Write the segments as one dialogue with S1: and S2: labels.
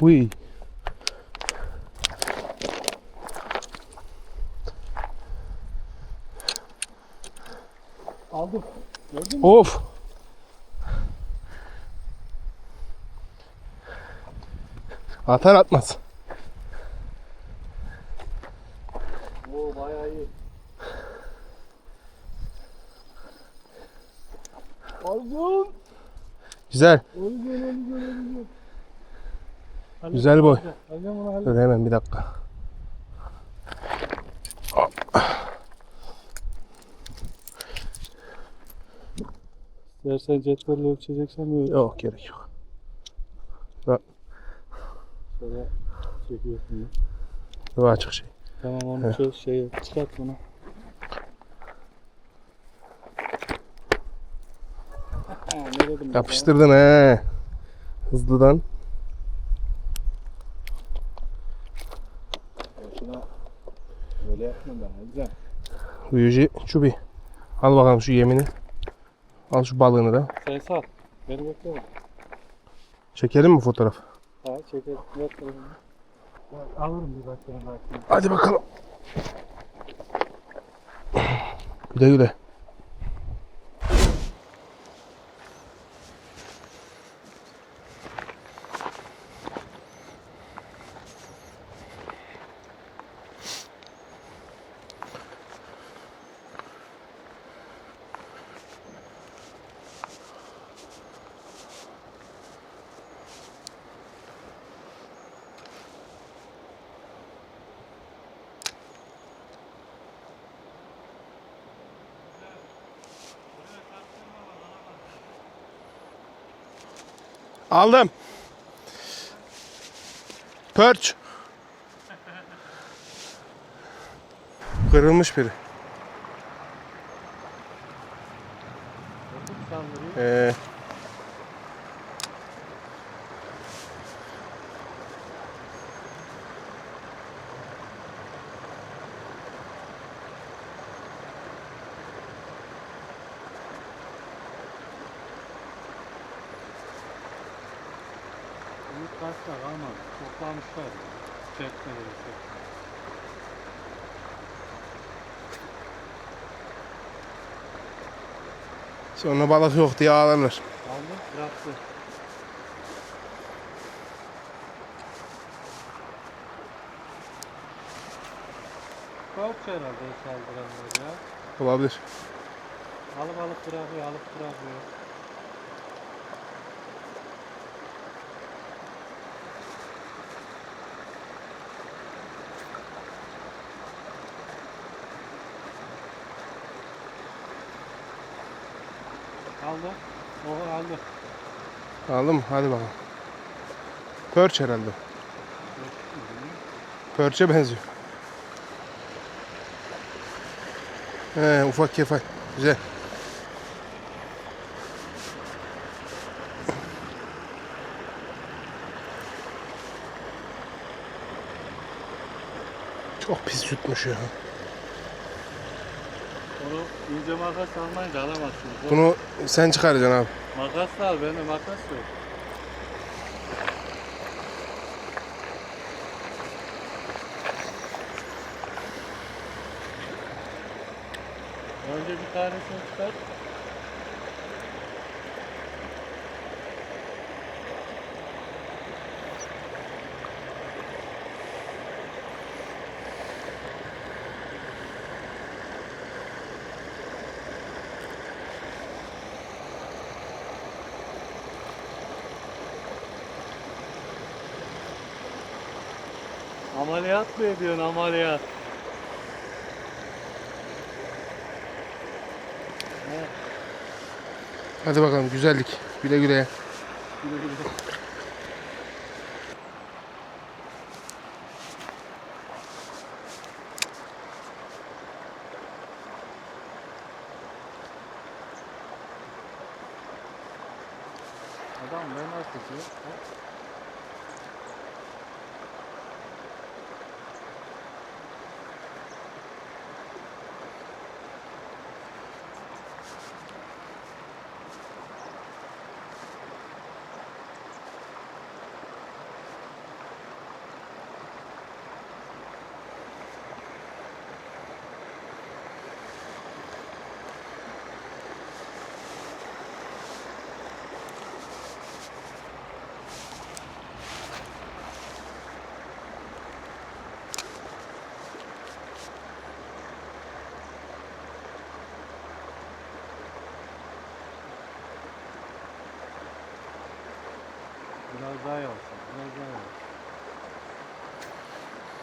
S1: Uy.
S2: Aldım. Gördün mü?
S1: Of. Atar atmaz.
S2: Oo bayağı iyi. Aldım.
S1: Güzel.
S2: Öyle güzel, öyle güzel, öyle güzel. Hallet,
S1: Güzel boy. Dur hemen bir dakika.
S2: İstersen cetvelle ölçeceksen öyle.
S1: Yok gerek yok.
S2: Şöyle çekiyorsun.
S1: Bu açık şey.
S2: Tamam onu çöz şey çıkart bunu. Ha,
S1: Yapıştırdın he. Hızlıdan.
S2: Şuna böyle yapmam ben. Güzel.
S1: Büyücü çubi. Al bakalım şu yemini. Al şu balığını da.
S2: Faysal. Beni bekle.
S1: Çekelim mi fotoğraf?
S2: Ha çekelim. Ben alırım bir dakika belki.
S1: Hadi bakalım. Güle güle. Aldım. Perch. Kırılmış biri. Ee,
S2: Büyük kaçlar almadı. Toplamışlar. Çekmeleri.
S1: sonra balık yok diye ağlarlar.
S2: Aldı. Bıraktı. Kaç herhalde saldıranlar ya.
S1: Olabilir.
S2: Alıp alıp bırakıyor, alıp bırakıyor. Aldı. O aldı.
S1: Aldın mı? Hadi bakalım. Perch herhalde. Perch'e benziyor. He, ufak kefal. Güzel. Çok pis yutmuş ya.
S2: Onu ince makas almayınca alamazsınız.
S1: Bunu sen çıkaracaksın abi.
S2: Makas al, bende makas yok. Önce bir tanesini çıkart. Ameliyat mı ediyorsun ameliyat?
S1: Hadi bakalım güzellik. Güle güle.
S2: Güle güle. Adam ben nasıl Biraz daha yavaş. Biraz daha yavaş.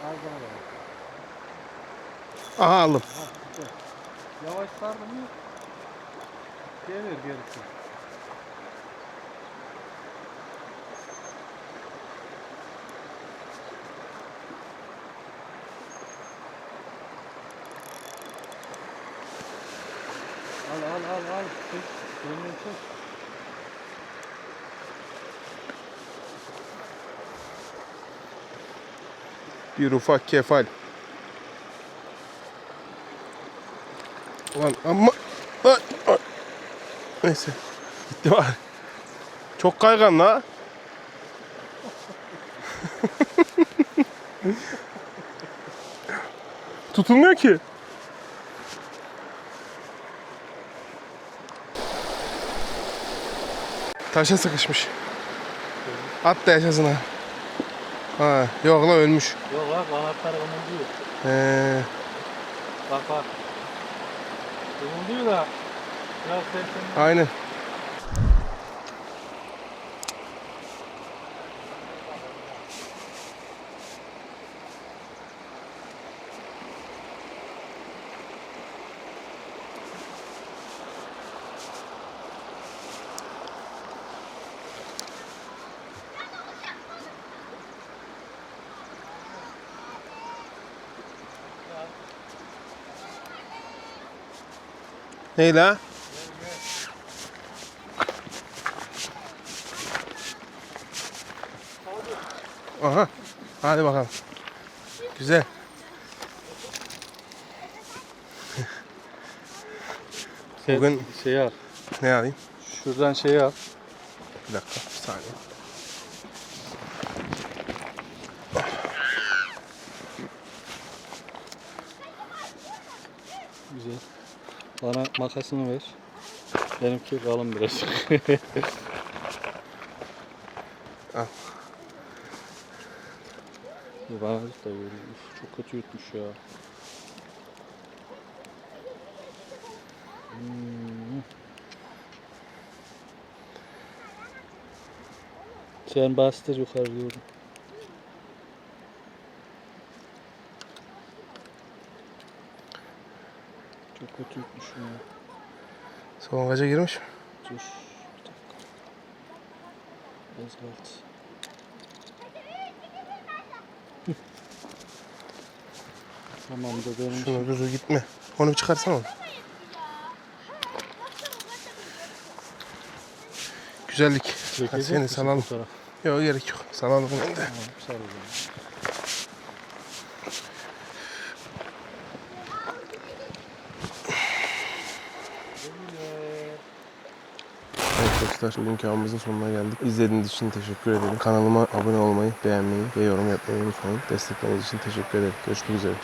S2: Az daha yavaş.
S1: Aha aldım.
S2: Ha, güzel. Yavaş sardı mı? Gelir gerisi. Al al al al. Çek. Önüne çek.
S1: Bir ufak kefal. Ulan ama... Ay, ay. Neyse. Gitti var. Çok kaygan la. Tutulmuyor ki. Taşa sıkışmış. At da yaşasın ha. Ha, yok la ölmüş.
S2: Yok lan kanatları kımıldıyor.
S1: Ee,
S2: Bak bak. Kımıldıyor da. Biraz sesini.
S1: aynen. Ney la? Aha. Hadi bakalım. Güzel. Bugün-
S2: şey al.
S1: Ne alayım?
S2: Şuradan şey al.
S1: Bir dakika. Bir saniye.
S2: Güzel. Bana makasını ver. Benimki kalın biraz.
S1: Al.
S2: Bana da. Üf, çok kötü yutmuş ya. Hmm. Sen bastır yukarı diyorum. Çok kötü yutmuşum ya.
S1: Son kaça girmiş mi?
S2: Dur. Bir dakika. Az kaldı. tamam da benim
S1: Şunu dur dur, gitme. Onu bir çıkarsana. Güzellik. Hadi seni salalım. Yok gerek yok. Salalım ben de.
S2: Tamam,
S1: Arkadaşlar bugünkü avımızın sonuna geldik. İzlediğiniz için teşekkür ederim. Kanalıma abone olmayı, beğenmeyi ve yorum yapmayı unutmayın. Destekleriniz için teşekkür ederim. Görüşmek üzere.